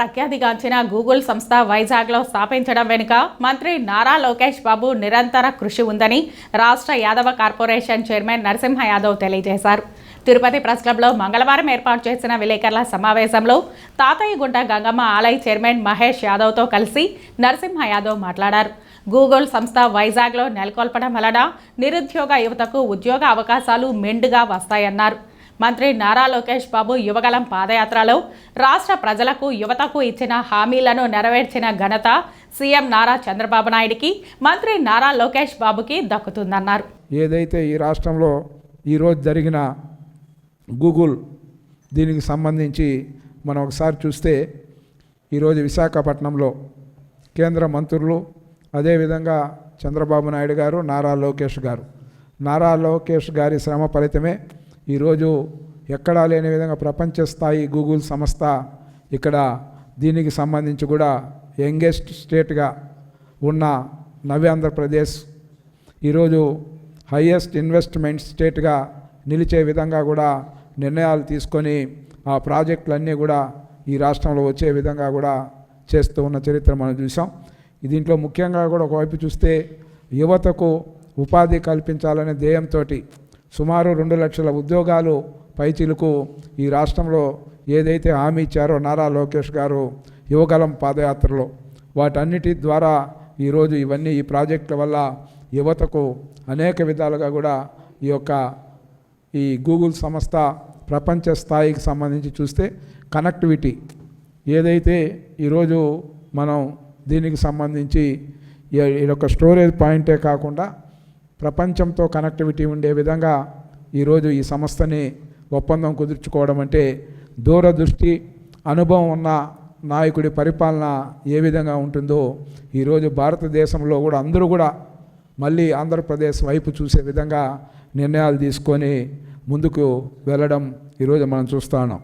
ప్రఖ్యాతిగాంచిన Google సంస్థ వైజాగ్లో స్థాపించడం వెనుక మంత్రి నారా లోకేష్ బాబు నిరంతర కృషి ఉందని రాష్ట్ర యాదవ కార్పొరేషన్ చైర్మన్ నరసింహ యాదవ్ తెలియజేశారు. తిరుపతి ప్రెస్ క్లబ్లో మంగళవారం ఏర్పాటు చేసిన విలేకరుల సమావేశంలో తాతయ్యగుంట గంగమ్మ ఆలయ చైర్మన్ మహేష్ యాదవ్తో కలిసి నరసింహ యాదవ్ మాట్లాడారు. గూగుల్ సంస్థ వైజాగ్లో నెలకొల్పడం వలన నిరుద్యోగ యువతకు ఉద్యోగ అవకాశాలు మెండుగా వస్తాయన్నారు. మంత్రి నారా లోకేష్ బాబు యువగలం పాదయాత్రలో రాష్ట్ర ప్రజలకు యువతకు ఇచ్చిన హామీలను నెరవేర్చిన ఘనత సీఎం నారా చంద్రబాబు నాయుడికి మంత్రి నారా లోకేష్ బాబుకి దక్కుతుందన్నారు. ఏదైతే ఈ రాష్ట్రంలో ఈరోజు జరిగిన గూగుల్ దీనికి సంబంధించి మనం ఒకసారి చూస్తే ఈరోజు విశాఖపట్నంలో కేంద్ర మంత్రులు అదేవిధంగా చంద్రబాబు నాయుడు గారు నారా లోకేష్ గారు. నారా లోకేష్ గారి శ్రమ ఫలితమే ఈరోజు ఎక్కడా లేని విధంగా ప్రపంచ స్థాయి గూగుల్ సంస్థ ఇక్కడ దీనికి సంబంధించి కూడా యంగెస్ట్ స్టేట్గా ఉన్న నవ్యాంధ్రప్రదేశ్ ఈరోజు హయ్యెస్ట్ ఇన్వెస్ట్మెంట్ స్టేట్గా నిలిచే విధంగా కూడా నిర్ణయాలు తీసుకొని ఆ ప్రాజెక్టులన్నీ కూడా ఈ రాష్ట్రంలో వచ్చే విధంగా కూడా చేస్తూ ఉన్న చరిత్ర మనం చూసాం దీంట్లో ముఖ్యంగా కూడా ఒకవైపు చూస్తే యువతకు ఉపాధి కల్పించాలనే ధ్యేయంతో సుమారు రెండు లక్షల ఉద్యోగాలు పైచిలకు ఈ రాష్ట్రంలో ఏదైతే హామీ ఇచ్చారో నారా లోకేష్ గారు యువగలం పాదయాత్రలో వాటన్నిటి ద్వారా ఈరోజు ఇవన్నీ ఈ ప్రాజెక్టుల వల్ల యువతకు అనేక విధాలుగా కూడా ఈ యొక్క ఈ గూగుల్ సంస్థ ప్రపంచ స్థాయికి సంబంధించి చూస్తే కనెక్టివిటీ ఏదైతే ఈరోజు మనం దీనికి సంబంధించి ఈ- ఈ యొక్క స్టోరేజ్ పాయింటే కాకుండా ప్రపంచంతో కనెక్టివిటీ ఉండే విధంగా ఈరోజు ఈ సంస్థని ఒప్పందం కుదుర్చుకోవడం అంటే దూరదృష్టి అనుభవం ఉన్న నాయకుడి పరిపాలన ఏ విధంగా ఉంటుందో ఈరోజు భారతదేశంలో కూడా అందరూ కూడా మళ్ళీ ఆంధ్రప్రదేశ్ వైపు చూసే విధంగా నిర్ణయాలు తీసుకొని ముందుకు వెళ్ళడం ఈరోజు మనం చూస్తాను